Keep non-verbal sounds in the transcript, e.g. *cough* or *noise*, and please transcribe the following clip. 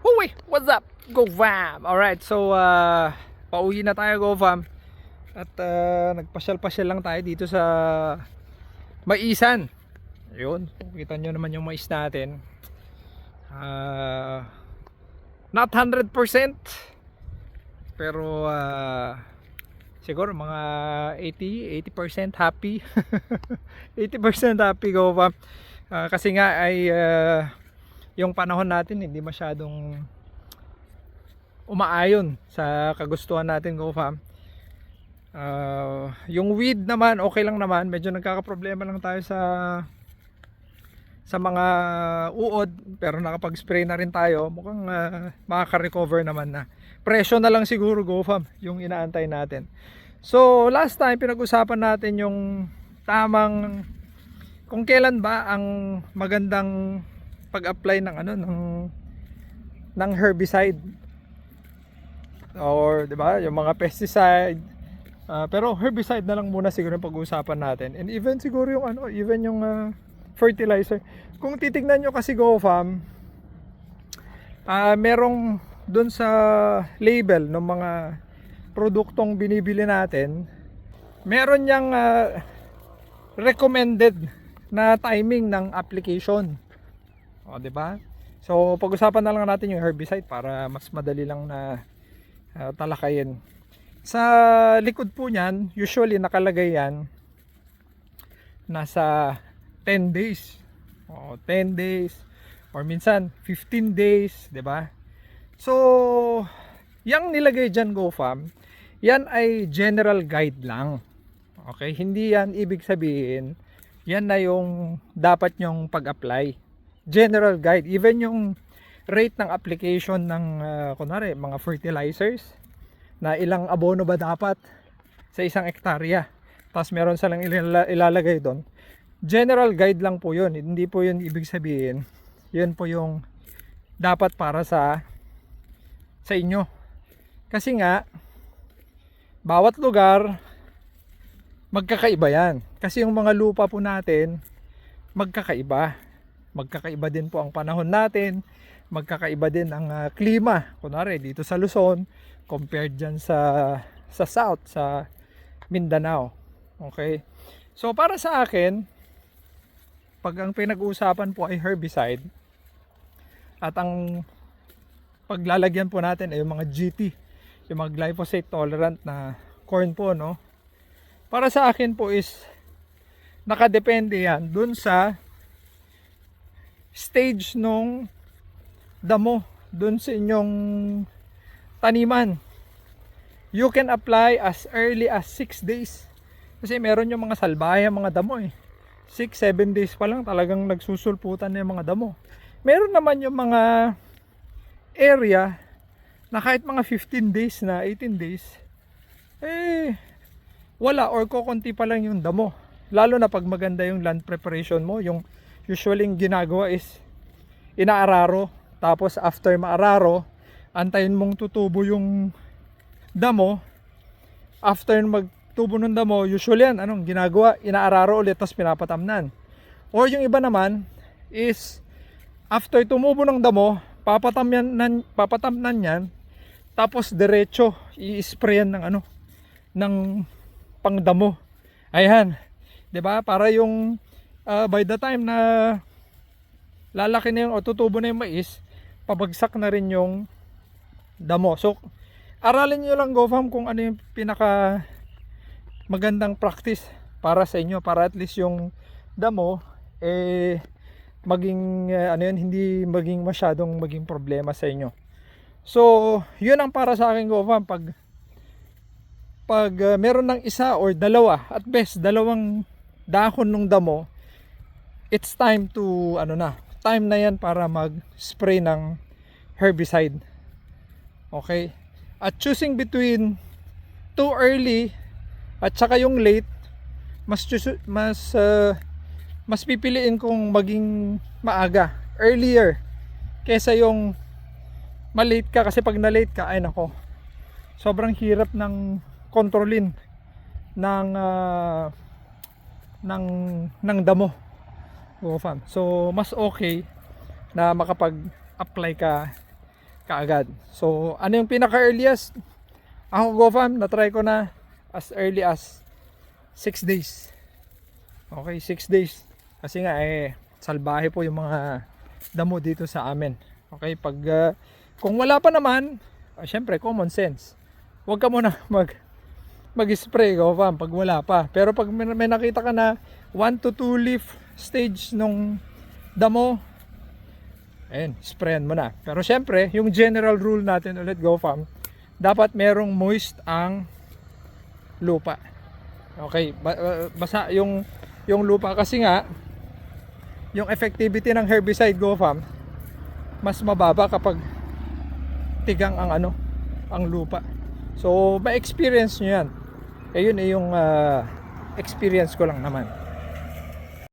Huwi! What's up? Go fam! Alright, so uh, pauwi na tayo Go fam. At uh, nagpasyal-pasyal lang tayo dito sa Maisan. Ayun, kita nyo naman yung mais natin. Uh, not 100% pero uh, siguro mga 80 80% happy *laughs* 80% happy go fam. Ah, kasi nga ay ah, yung panahon natin hindi masyadong umaayon sa kagustuhan natin go fam. Ah, yung weed naman okay lang naman, medyo nagkakaproblema lang tayo sa sa mga uod pero nakapag-spray na rin tayo. Mukhang ah, makaka-recover naman na. Presyo na lang siguro go fam yung inaantay natin. So last time pinag-usapan natin yung tamang kung kailan ba ang magandang pag-apply ng ano ng ng herbicide. Or 'di ba yung mga pesticide. Ah, pero herbicide na lang muna siguro yung pag-uusapan natin. And even siguro yung ano even yung ah, fertilizer. Kung titignan nyo kasi GoFam ah merong dun sa label ng mga produktong binibili natin meron niyang ah, recommended na timing ng application o, ba? So, pag-usapan na lang natin yung herbicide para mas madali lang na ah, talakayin. Sa likod po niyan, usually nakalagay yan nasa 10 days. O, 10 days or minsan 15 days, 'di ba? So, yang nilagay diyan GoFam, yan ay general guide lang. Okay, hindi yan ibig sabihin yan na yung dapat nyong pag-apply. General guide, even yung rate ng application ng uh, kunwari, mga fertilizers na ilang abono ba dapat sa isang ektarya. Tapos meron silang ilala- ilalagay doon. General guide lang po yun. Hindi po yun ibig sabihin. Yun po yung dapat para sa sa inyo. Kasi nga, bawat lugar, magkakaiba yan. Kasi yung mga lupa po natin, magkakaiba. Magkakaiba din po ang panahon natin. Magkakaiba din ang ah, klima. Kunwari, dito sa Luzon, compared dyan sa, sa South, sa Mindanao. Okay? So, para sa akin, pag ang pinag-uusapan po ay herbicide, at ang paglalagyan po natin ay yung mga GT, yung mga glyphosate tolerant na corn po, no? Para sa akin po is nakadepende yan dun sa stage nung damo dun sa inyong taniman. You can apply as early as 6 days. Kasi meron yung mga salbaya, mga damo eh. 6-7 days pa lang talagang nagsusulputan na yung mga damo. Meron naman yung mga area na kahit mga 15 days na 18 days eh wala or kokonti pa lang yung damo lalo na pag maganda yung land preparation mo yung usually yung ginagawa is inaararo. Tapos after maararo antayin mong tutubo yung damo. After magtubo ng damo usually yan anong ginagawa? Inaararo ulit tapos pinapatamnan. Or yung iba naman is after tumubo ng damo papatamnan papatamnan yan. Tapos diretso i-sprayan ng ano ng pangdamo. Ayan 'di ba? Para yung ah, by the time na lalaki na yung o tutubo na yung mais pabagsak na rin yung damo. So aralin nyo lang GoFam kung ano yung pinaka magandang practice para sa inyo para at least yung damo eh maging eh, ano yun hindi maging masyadong maging problema sa inyo. So yun ang para sa akin GoFam pag pag uh, meron ng isa or dalawa at best dalawang dahon ng damo it's time to ano na time na yan para mag spray ng herbicide. Okay? At choosing between too early at saka yung late mas choose- mas uh, mas pipiliin kong maging maaga earlier kesa yung malate ka kasi pag na-late ka ay nako sobrang hirap ng kontrolin ng ah, ng ng damo oh, fam. so mas okay na makapag apply ka kaagad. So, ano yung pinaka-earliest? Ako, GoFam, na-try ko na as early as 6 days. Okay, 6 days. Kasi nga, eh, salbahe po yung mga damo dito sa amin. Okay, pag, ah, kung wala pa naman, ah, syempre, common sense. Huwag ka muna *laughs* mag, mag-spray, GoFam, pag wala pa. Pero pag may, may nakita ka na 1 to 2 leaf stage nung damo, Ayun, sprayan mo na. Pero syempre, yung general rule natin ulit, Go Farm, dapat merong moist ang lupa. Okay, ba- ba- basa yung yung lupa kasi nga yung effectivity ng herbicide Go Farm mas mababa kapag tigang ang ano, ang lupa. So, ma-experience nyo yan. Eh eh yung ah, experience ko lang naman.